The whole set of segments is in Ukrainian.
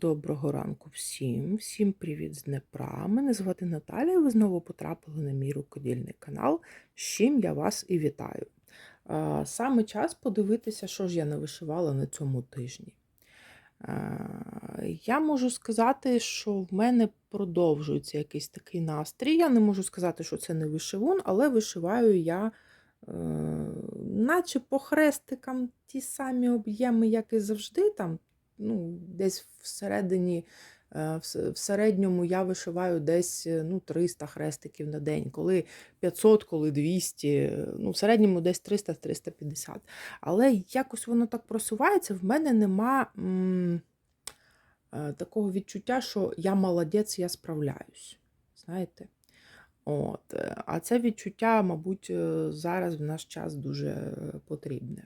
Доброго ранку всім. Всім привіт з Днепра. Мене звати Наталія. Ви знову потрапили на мій рукодільний канал, з чим я вас і вітаю. Саме час подивитися, що ж я не вишивала на цьому тижні. Я можу сказати, що в мене продовжується якийсь такий настрій. Я не можу сказати, що це не вишивун, але вишиваю я. е, Наче по хрестикам ті самі об'єми, як і завжди, там ну, десь всередині, е, в середньому я вишиваю десь е, ну, 300 хрестиків на день, коли 500, коли 200, е, ну, в середньому десь 300-350. Але якось воно так просувається, в мене нема м, такого відчуття, що я молодець, я справляюсь. Знаєте? От. А це відчуття, мабуть, зараз в наш час дуже потрібне.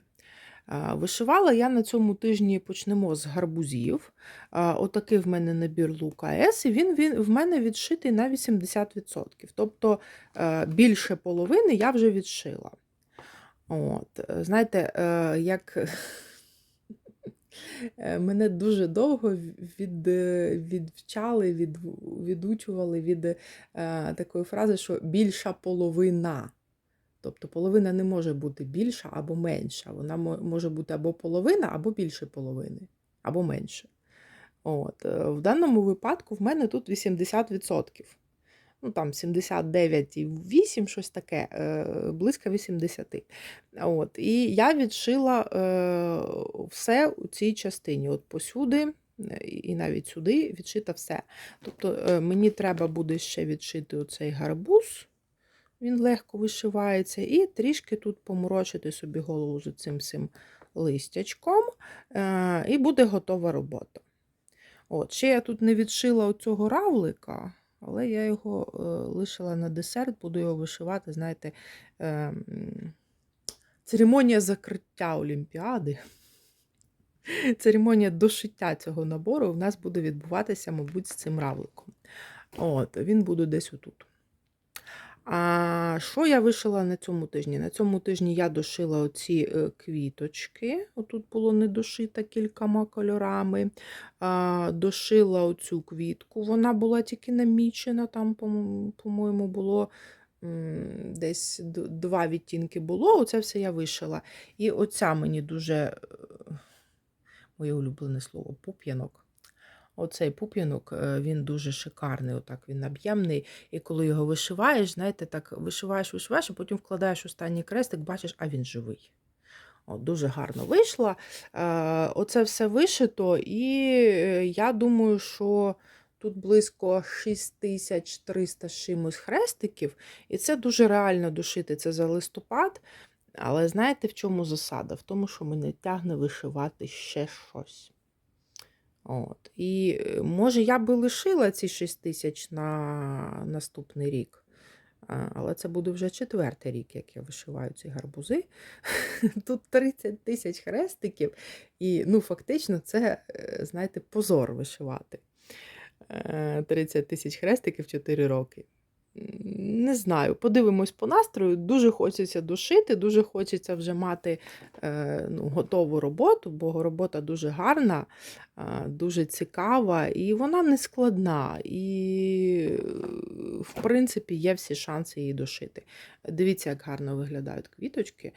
Вишивала я на цьому тижні почнемо з гарбузів. Отакий в мене набір лука С, і він, він в мене відшитий на 80%. Тобто е, більше половини я вже відшила. От, знаєте, е, як е, мене дуже довго від, відвчали, від, відучували від такої фрази, що більша половина. Тобто половина не може бути більша або менша. Вона може бути або половина, або більше половини, або менше. От. е, В даному випадку в мене тут 80%. Ну, там 79,8, щось таке, е, близько 80. От. І я відшила е, все у цій частині. От посюди і навіть сюди відшита все. Тобто мені треба буде ще відшити оцей гарбуз. Він легко вишивається, і трішки тут поморочити собі голову з цим цим листячком, е, і буде готова робота. От, ще я тут не відшила оцього равлика, але я його е, лишила на десерт, буду його вишивати, знаєте, е, церемонія закриття Олімпіади. Церемонія дошиття цього набору в нас буде відбуватися, мабуть, з цим равликом. От, він буде десь отут. А що я вишила на цьому тижні? На цьому тижні я дошила оці е, квіточки. Отут було не дошита кількома кольорами. А, Дошила оцю квітку. Вона була тільки намічена, там, по- по-моєму, було десь два відтінки було. Оце все я вишила. І оця мені дуже е, моє улюблене слово пуп'янок. Оцей пуп'янок, е, він дуже шикарний, отак він об'ємний. І коли його вишиваєш, знаєте, так вишиваєш, вишиваєш, а потім вкладаєш останній крестик, бачиш, а він живий. От, дуже гарно вийшло. Е, Оце все вишито, і е, я думаю, що тут близько 6300 чимось хрестиків, і це дуже реально дошити це за листопад. Але знаєте, в чому засада? В тому, що мене тягне вишивати ще щось. От. І е, може я би лишила ці 6 тисяч на наступний рік. Але це буде вже четвертий рік, як я вишиваю ці гарбузи. Тут 30 тисяч хрестиків, і ну, фактично це, е, знаєте, позор вишивати. Е, 30 тисяч хрестиків 4 роки. Не знаю, подивимось по настрою. Дуже хочеться дошити, дуже хочеться вже мати е, ну, готову роботу, бо робота дуже гарна, е, дуже цікава, і вона не складна. І, е, в принципі, є всі шанси її дошити. Дивіться, як гарно виглядають квіточки. Е,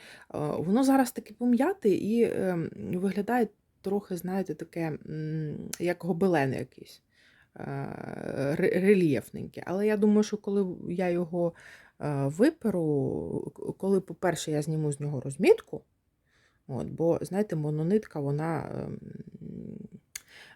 Воно зараз таке пом'яте і е, виглядає трохи, знаєте, таке, як гобелен якийсь рельєфненьке. Але я думаю, що коли я його е, виперу, коли, по-перше, я зніму з нього розмітку, от, бо, знаєте, мононитка, вона ем,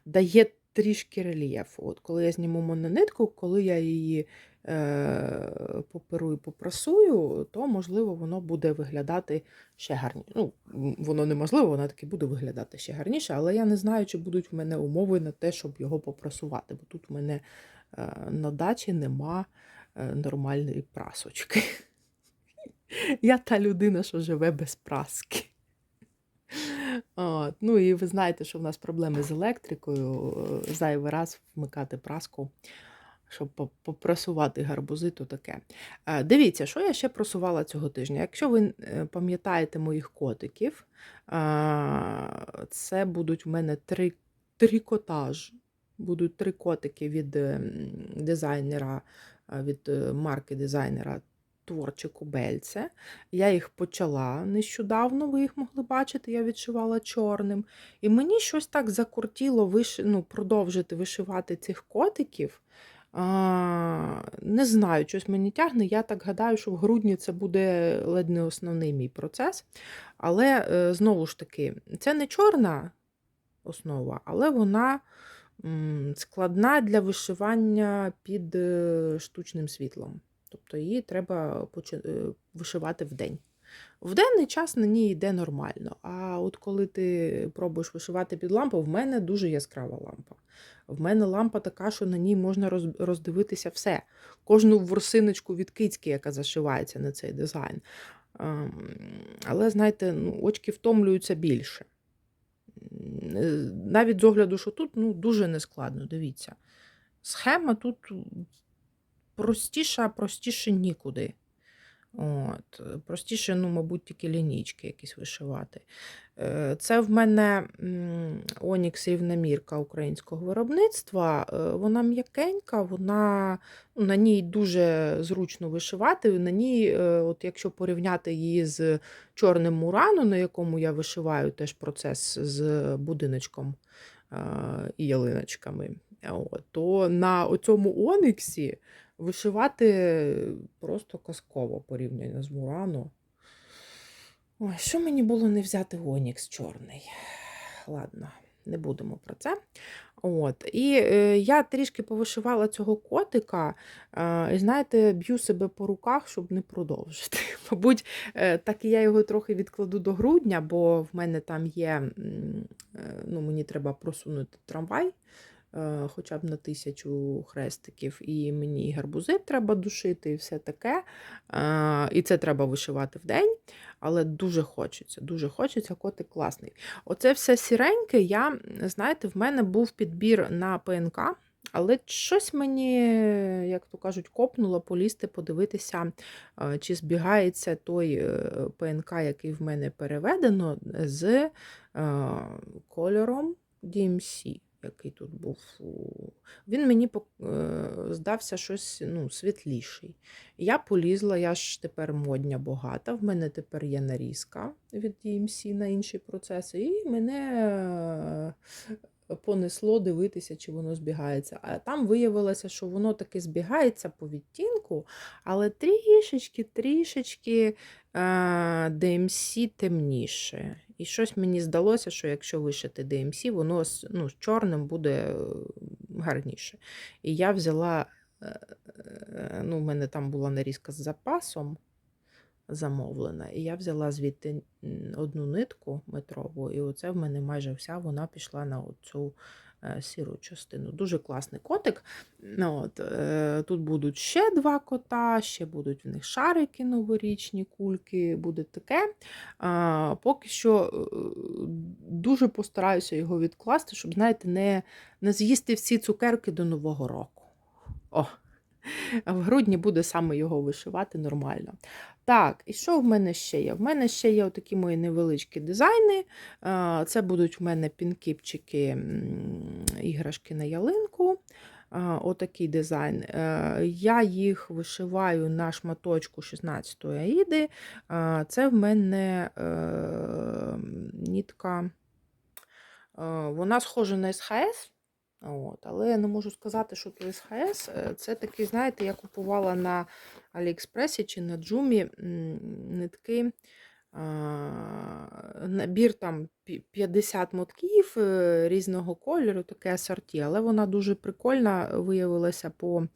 дає трішки рельєфу. От коли я зніму мононитку, коли я її е, поперу і попрасую, то, можливо, воно буде виглядати ще гарніше. Ну, воно неможливо, воно таки буде виглядати ще гарніше, але я не знаю, чи будуть в мене умови на те, щоб його попрасувати, бо тут в мене е, на дачі нема е, нормальної прасочки. Я та людина, що живе без праски. От. Ну і ви знаєте, що в нас проблеми з електрикою. Зайвий раз вмикати праску, щоб по- попрасувати гарбузи, то таке. Е, Дивіться, що я ще просувала цього тижня. Якщо ви е, пам'ятаєте моїх котиків, е, це будуть в мене три трикотаж. Будуть три котики від дизайнера, від марки дизайнера Творче Кубельце. Я їх почала нещодавно, ви їх могли бачити, я відшивала чорним. І мені щось так закортіло виш... ну, продовжити вишивати цих котиків. Не знаю, щось мені тягне. Я так гадаю, що в грудні це буде ледь не основний мій процес. Але е, знову ж таки, це не чорна основа, але вона складна для вишивання під е, штучним світлом. Тобто її треба е, вишивати вдень. В денний час на ній йде нормально. А от коли ти пробуєш вишивати під лампу, в мене дуже яскрава лампа. В мене лампа така, що на ній можна роздивитися все. Кожну ворсиночку від кицьки, яка зашивається на цей дизайн. Ем, Але, знаєте, ну, очки втомлюються більше. Е, Навіть з огляду, що тут ну, дуже нескладно, дивіться. Схема тут простіша, простіше нікуди. От, е, простіше, ну, мабуть, тільки лінійки якісь вишивати. Е, Це в мене Онікс рівномірка українського виробництва. Е, Вона м'якенька, вона ну, на ній дуже зручно вишивати. На ній, от якщо порівняти її з чорним мурану, на якому я вишиваю теж процес з будиночком і ялиночками, то на цьому Оніксі вишивати просто казково порівняно з Мурану. Ой, що мені було не взяти Онікс чорний? Ладно, не будемо про це. От. І е, я трішки повишивала цього котика, е, і знаєте, б'ю себе по руках, щоб не продовжити. Мабуть, е, так і я його трохи відкладу до грудня, бо в мене там є, е, ну, мені треба просунути трамвай хоча б на тисячу хрестиків, і мені гарбузи треба душити, і все таке. Е, І це треба вишивати вдень, але дуже хочеться, дуже хочеться, котик класний. Оце все сіреньке, я, знаєте, в мене був підбір на ПНК. Але щось мені, як то кажуть, копнуло полізти, подивитися, е, чи збігається той е, ПНК, який в мене переведено, з е, кольором DMC, який тут був. Він мені е, здався щось ну, світліший. Я полізла, я ж тепер модня багата, в мене тепер є нарізка від DMC на інші процеси, і мене е, понесло дивитися, чи воно збігається. А там виявилося, що воно таки збігається по відтінку, але трішечки, трішечки е, DMC темніше. І щось мені здалося, що якщо вишити DMC, воно з, ну, з чорним буде е, гарніше. І я взяла, е, ну, в мене там була нарізка з запасом замовлена, і я взяла звідти одну нитку метрову, і оце в мене майже вся вона пішла на оцю е, сіру частину. Дуже класний котик. Ну, От, е, тут будуть ще два кота, ще будуть в них шарики новорічні, кульки, буде таке. Поки що е, дуже постараюся його відкласти, щоб, знаєте, не, не з'їсти всі цукерки до Нового року. О, в грудні буде саме його вишивати нормально. Так, і що в мене ще є? В мене ще є такі мої невеличкі дизайни. Е, Це будуть в мене пінкіпчики, іграшки на ялинку. Е, Отакий дизайн. Е, Я їх вишиваю на шматочку 16-ї аїди. Це в мене нітка. Вона схожа на СХС. От, але я не можу сказати, що це СХС. Е, Це такий, знаєте, я купувала на Аліекспресі чи на Джумі нитки. Набір там 50 мотків е, різного кольору, таке асорті, але вона дуже прикольна виявилася по.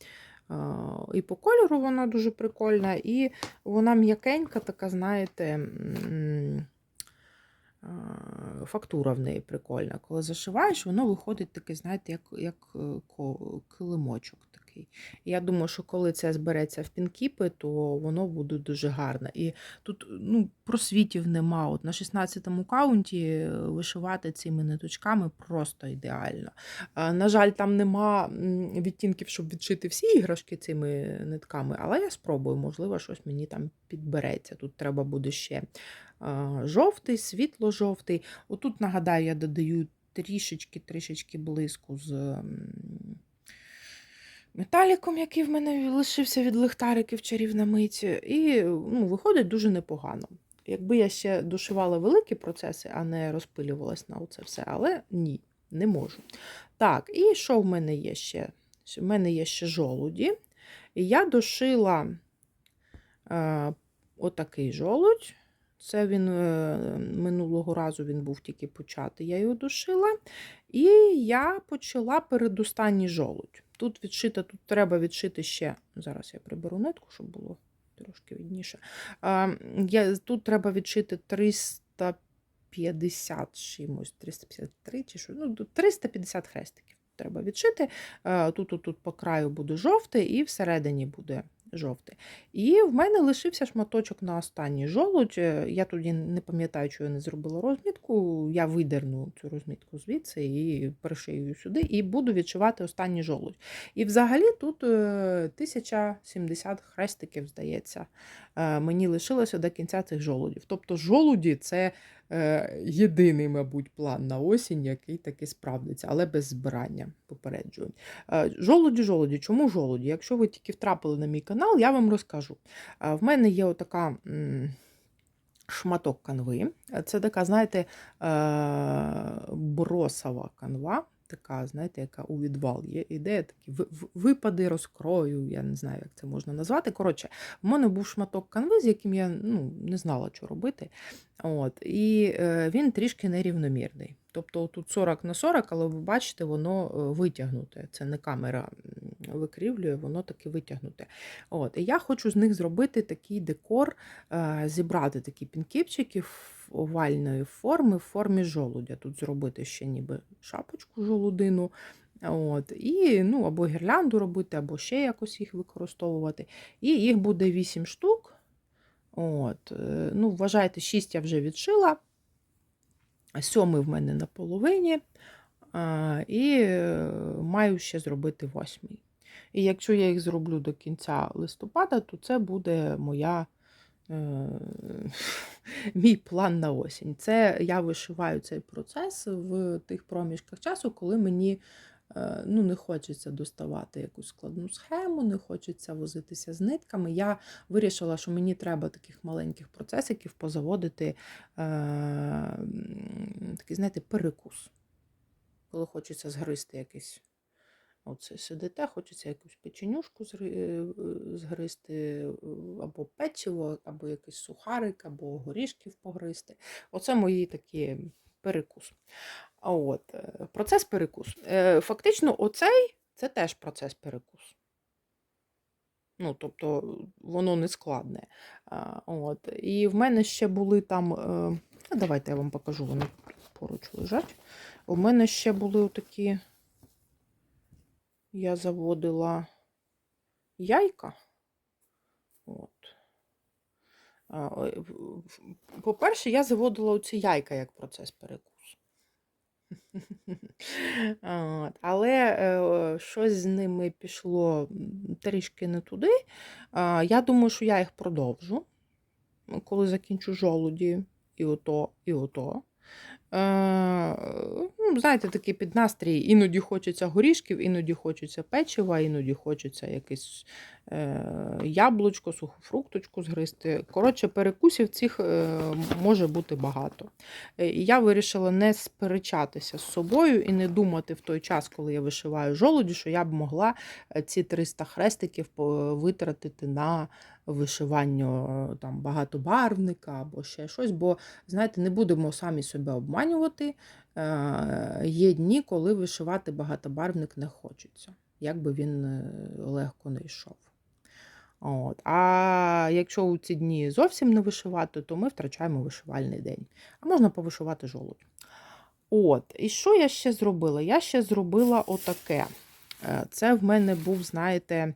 І по кольору вона дуже прикольна, і вона м'якенька, така, знаєте, фактура в неї прикольна. Коли зашиваєш, воно виходить таке, знаєте, як, як е, килимочок такий. І я думаю, що коли це збереться в пінкіпи, то воно буде дуже гарно. І тут ну, просвітів нема. От на 16-му каунті е, вишивати цими ниточками просто ідеально. На жаль, там нема відтінків, щоб відшити всі іграшки цими нитками, але я спробую, можливо, щось мені там підбереться. Тут треба буде ще жовтий, світло-жовтий. Отут, нагадаю, я додаю трішечки-трішечки блиску з металіком, який в мене лишився від лихтариків чарівна мить. І ну, виходить дуже непогано. Якби я ще дошивала великі процеси, а не розпилювалась на оце все, але ні, не можу. Так, і що в мене є ще? В мене є ще жолуді. І я дошила е, отакий жолудь. Це він е, минулого разу він був тільки початий, я його дошила. І я почала передостанній жолудь. Тут відшита, тут треба відшити ще. Зараз я приберу нитку, щоб було трошки відніше. А, я, тут треба відшити 350 чимось, 353 чи що. Ну, тут 350 хрестиків треба відшити. А, Тут, тут, тут по краю буде жовтий, і всередині буде жовтий. І в мене лишився шматочок на останній жолудь. Е, Я тоді не пам'ятаю, що я не зробила розмітку. Я видерну цю розмітку звідси і перешию її сюди, і буду відшивати останній жолудь. І взагалі тут е, 1070 хрестиків, здається, е, мені лишилося до кінця цих жолудів. Тобто жолуді це е, єдиний, мабуть, план на осінь, який таки справдиться, але без збирання, попереджую. Е, жолоді, жолуді. Чому жолоді? Якщо ви тільки втрапили на мій канал, я вам розкажу. Е, В мене є отака. Шматок канви. Це така, знаєте, е, бросова канва, така, знаєте, яка у відвал є. Ідея такі випади розкрою, я не знаю, як це можна назвати. Коротше, в мене був шматок канви, з яким я ну, не знала, що робити. От, і е, він трішки нерівномірний. Тобто тут 40 на 40, але ви бачите, воно е, витягнуте. Це не камера викрівлює, воно таки витягнуте. От, і я хочу з них зробити такий декор, е, зібрати такі пінкіпчики овальної форми, в формі жолудя. Тут зробити ще ніби шапочку жолудину. От, і, ну, або гірлянду робити, або ще якось їх використовувати. І їх буде 8 штук. От, е, ну, вважайте, 6 я вже відшила. Сьомий в мене на половині. А, і е, маю ще зробити восьмий. І якщо я їх зроблю до кінця листопада, то це буде моя, е, мій план на осінь. Це я вишиваю цей процес в тих проміжках часу, коли мені е, ну, не хочеться доставати якусь складну схему, не хочеться возитися з нитками. Я вирішила, що мені треба таких маленьких процесиків позаводити е, такий, знаєте, перекус. Коли хочеться згристи якийсь. Оце сидите, хочеться якусь печенюшку е, згристи, е, або печиво, або якийсь сухарик, або горішків погристи. Оце мої такі перекус. А от, е, процес перекус. Фактично, оцей це теж процес перекус. Ну, тобто, воно не складне. От. І в мене ще були там. Давайте я вам покажу, вони поруч лежать. У мене ще були такі. Я заводила яйка. От. По-перше, я заводила оці яйка як процес перекусу. Але е, щось з ними пішло трішки не туди. Я думаю, що я їх продовжу, коли закінчу жолуді, і ото, і ото. Е, ну, знаєте, такий під настрій. Іноді хочеться горішків, іноді хочеться печива, іноді хочеться якесь е, яблучко, сухофрукточку згристи. Коротше, перекусів цих е, може бути багато. Е, і я вирішила не сперечатися з собою і не думати в той час, коли я вишиваю жолуді, що я б могла е, ці 300 хрестиків витратити на вишивання е, там, багатобарвника або ще щось. Бо, знаєте, не будемо самі себе обманювати. Е, Є дні, коли вишивати багатобарвник не хочеться, як би він е, легко не йшов. От. А якщо у ці дні зовсім не вишивати, то ми втрачаємо вишивальний день. А можна повишивати жолудь. От, і що я ще зробила? Я ще зробила отаке. Е, Це в мене був, знаєте,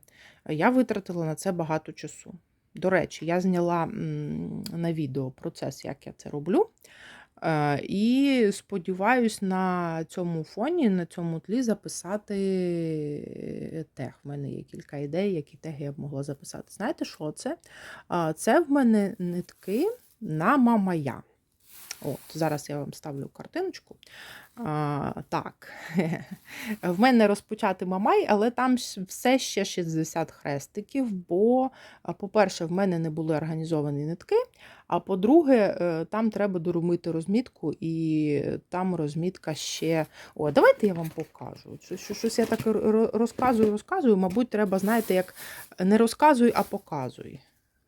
я витратила на це багато часу. До речі, я зняла на відео процес, як я це роблю. Е, І сподіваюсь, на цьому фоні, на цьому тлі записати тег. В мене є кілька ідей, які теги я б могла записати. Знаєте, що це? Це в мене нитки на мамая. От, зараз я вам ставлю картиночку. А, так, в мене розпочати мамай, але там все ще 60 хрестиків, бо, по-перше, в мене не були організовані нитки, а по-друге, е, там треба доробити розмітку, і там розмітка ще. О, давайте я вам покажу. Що- що- Щось я так розказую, розказую. Мабуть, треба, знаєте, як не розказуй, а показуй.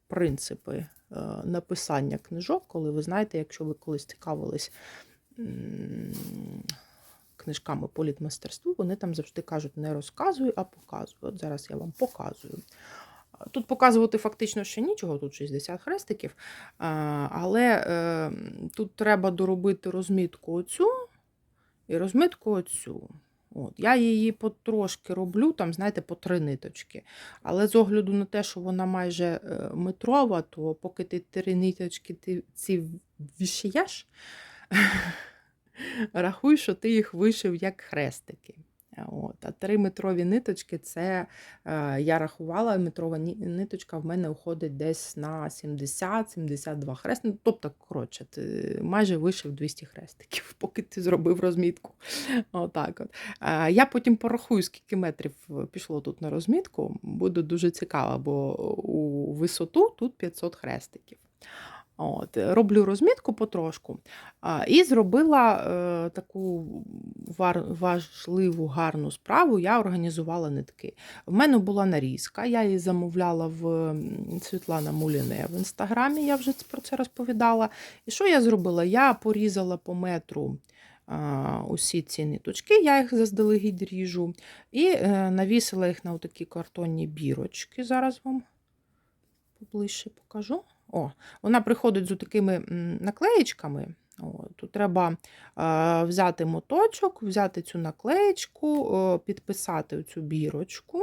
Принципи е, написання книжок, коли ви знаєте, якщо ви колись цікавились книжками по літмастерству, вони там завжди кажуть не розказуй, а показуй. От зараз я вам показую. Тут показувати фактично ще нічого, тут 60 хрестиків, але е, тут треба доробити розмітку оцю і розмітку оцю. От, я її потрошки роблю, там, знаєте, по три ниточки. Але з огляду на те, що вона майже е, метрова, то поки ти три ниточки ти ці вішаєш, рахуй, що ти їх вишив як хрестики. От. А три метрові ниточки це е, я рахувала, метрова ниточка в мене уходить десь на 70-72 хрест. Ну, тобто, коротше, ти майже вишив 200 хрестиків, поки ти зробив розмітку. Отак от. Е, я потім порахую, скільки метрів пішло тут на розмітку. Буде дуже цікаво, бо у висоту тут 500 хрестиків. От, роблю розмітку потрошку. А, і зробила е, таку вар, важливу, гарну справу. Я організувала нитки. В мене була нарізка, я її замовляла в Світлана Муліне в інстаграмі, я вже про це розповідала. І що я зробила? Я порізала по метру. Усі ці ниточки, я їх заздалегідь ріжу, і е, навісила їх на такі картонні бірочки. Зараз вам поближче покажу. О, вона приходить з такими наклеєчками. О, тут треба е, взяти моточок, взяти цю наклеєчку, е, підписати цю бірочку,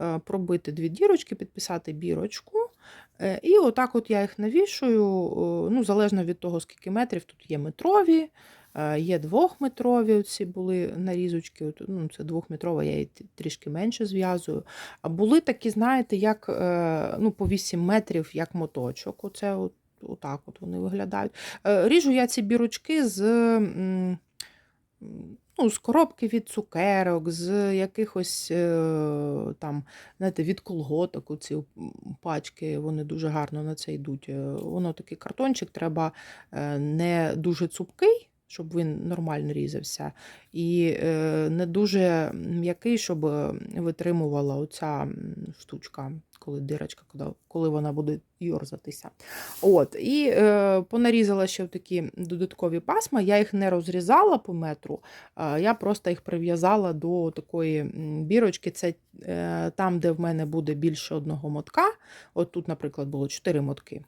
е, пробити дві дірочки, підписати бірочку. Е, і отак от я їх навішую, е, ну, залежно від того, скільки метрів, тут є метрові, є двохметрові, оці були нарізочки, ну, це двохметрова, я її трішки менше зв'язую. А були такі, знаєте, як е, ну, по 8 метрів, як моточок. Оце от, отак от вони виглядають. Е, Ріжу я ці бірочки з, ну, з коробки від цукерок, з якихось е, там, знаєте, від колготок, оці м, пачки, вони дуже гарно на це йдуть. Е, Воно такий картончик, треба е, не дуже цупкий. Щоб він нормально різався, і е, не дуже м'який, щоб е, витримувала оця штучка, коли дирочка, коли, вона буде йорзатися. От, і е, понарізала ще такі додаткові пасма. Я їх не розрізала по метру, я просто їх прив'язала до такої бірочки. Це е, там, де в мене буде більше одного мотка. От тут, наприклад, було 4 мотки.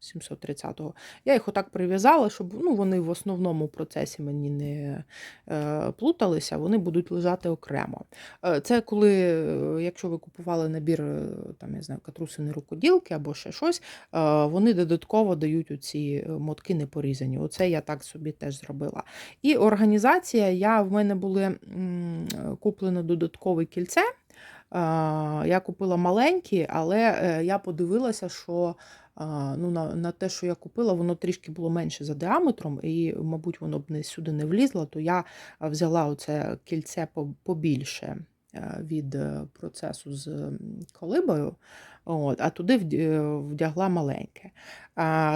730-го. Я їх отак прив'язала, щоб ну, вони в основному процесі мені не е, плуталися, вони будуть лежати окремо. Е, Це коли, е, якщо ви купували набір е, там, я знаю, катрусини рукоділки або ще щось, е, вони додатково дають оці е, мотки не порізані. Оце я так собі теж зробила. І організація, я, в мене були м, куплено додаткове кільце. Я купила маленькі, але е, я подивилася, що ну, на, на те, що я купила, воно трішки було менше за діаметром, і, мабуть, воно б не сюди не влізло, то я взяла оце кільце побільше е, від е, процесу з колибою, от, а туди вдягла маленьке.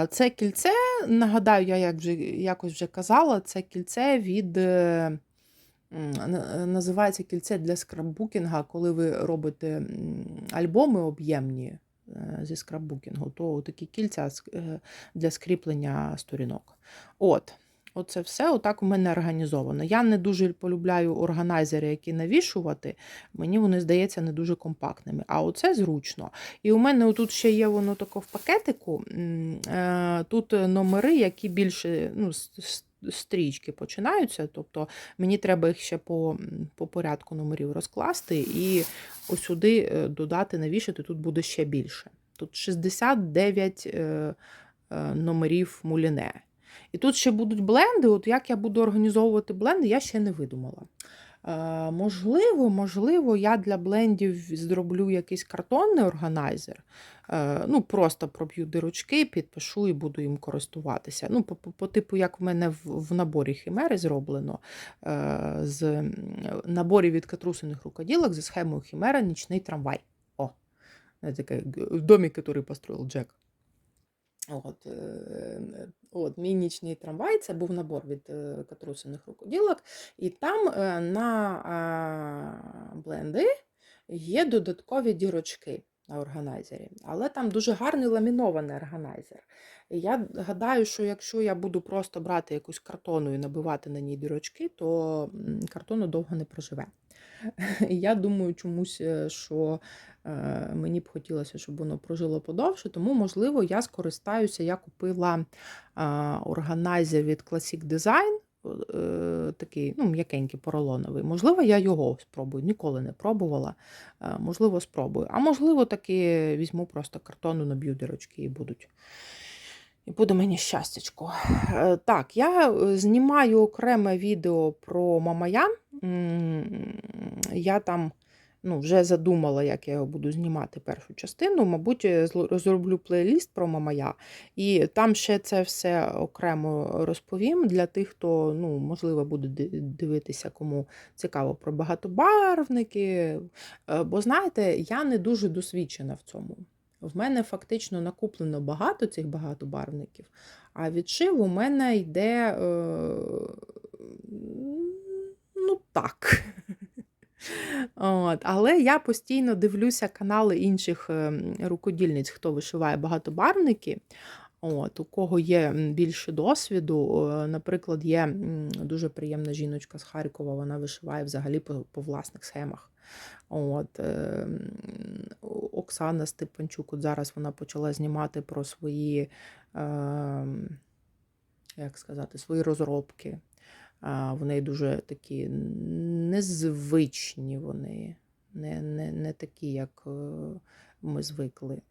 Це кільце, нагадаю, я як вже, якось вже казала, це кільце від. Е, Називається кільце для скраббукінга, коли ви робите альбоми об'ємні е, зі скраббукінгу, то такі кільця е, для скріплення сторінок. От. Оце все отак у мене організовано. Я не дуже полюбляю органайзери, які навішувати. Мені вони здається не дуже компактними. А оце зручно. І у мене тут ще є воно тако в пакетику. Тут номери, які більше ну, стрічки починаються. Тобто мені треба їх ще по, по порядку номерів розкласти і осюди сюди е, додати, навішати, тут буде ще більше. Тут 69 е, е, номерів муліне. І тут ще будуть бленди. От як я буду організовувати бленди, я ще не видумала. Е, можливо, можливо, я для блендів зроблю якийсь картонний органайзер. Е, ну, просто проб'ю дирочки, підпишу і буду їм користуватися. Ну, по, по, по типу, як в мене в, в наборі хімери зроблено, е, з м, наборі від катрусиних рукоділок за схемою хімера нічний трамвай. О, таке домик, який построїв Джек. От, е, от, мій трамвай це був набор від е, катрусиних рукоділок, і там е, на бленди є додаткові дірочки на органайзері, але там дуже гарний ламінований органайзер. Я гадаю, що якщо я буду просто брати якусь картону і набивати на ній дірочки, то картону довго не проживе. І я думаю, чомусь, е, що е, мені б хотілося, щоб воно прожило подовше, тому, можливо, я скористаюся. Я купила органайзер від Classic Design, е, такий ну, м'якенький поролоновий. Можливо, я його спробую, ніколи не пробувала. Можливо, спробую. А можливо, таки візьму просто картону, наб'ю дірочки і будуть. І буде мені щастячко. Е, Так, я е, знімаю окреме відео про Мамая. Я там ну, вже задумала, як я його буду знімати першу частину. Мабуть, я зло- зроблю плейліст про Мамая. І там ще це все окремо розповім для тих, хто, ну, можливо, буде дивитися, кому цікаво про багатобарвники. Е, Бо знаєте, я не дуже досвідчена в цьому. В мене фактично накуплено багато цих багатобарвників, а відшив у мене йде е, ну так. От, але я постійно дивлюся канали інших ем, рукодільниць, хто вишиває багатобарвники. От, у кого є більше досвіду, е, наприклад, є дуже приємна жіночка з Харкова, вона вишиває взагалі по, по власних схемах. От, е, Оксана Степанчук, от зараз вона почала знімати про свої, е, як сказати, свої розробки. А, В дуже такі незвичні вони, не, не, не такі, як е, ми звикли.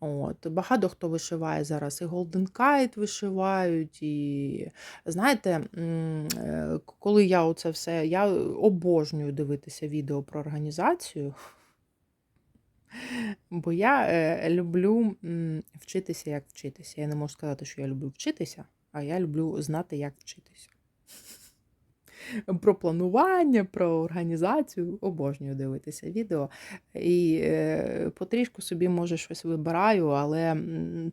От. Багато хто вишиває зараз і Golden Kite вишивають, і знаєте, е, коли я оце все, я обожнюю дивитися відео про організацію, бо я е, люблю м, вчитися, як вчитися. Я не можу сказати, що я люблю вчитися, а я люблю знати, як вчитися. Про планування, про організацію. Обожнюю дивитися відео. І е, потрішку собі, може, щось вибираю, але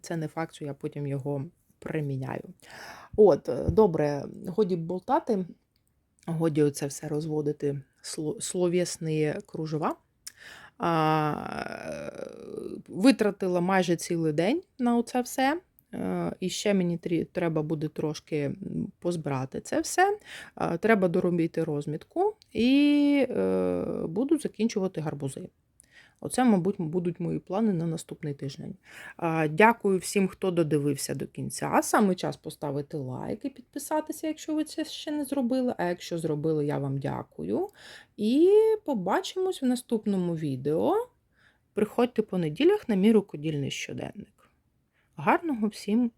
це не факт, що я потім його приміняю. От, е, добре, годі болтати, годі оце все розводити сло- словесні кружева. Витратила майже цілий день на це все. Е, І ще мені треба буде трошки позбирати це все. Е, Треба доробити розмітку і е, буду закінчувати гарбузи. Оце, мабуть, будуть мої плани на наступний тиждень. Дякую всім, хто додивився до кінця. Саме час поставити лайк і підписатися, якщо ви це ще не зробили. А якщо зробили, я вам дякую. І побачимось в наступному відео. Приходьте по неділях на мій рукодільний щоденник. Гарного всім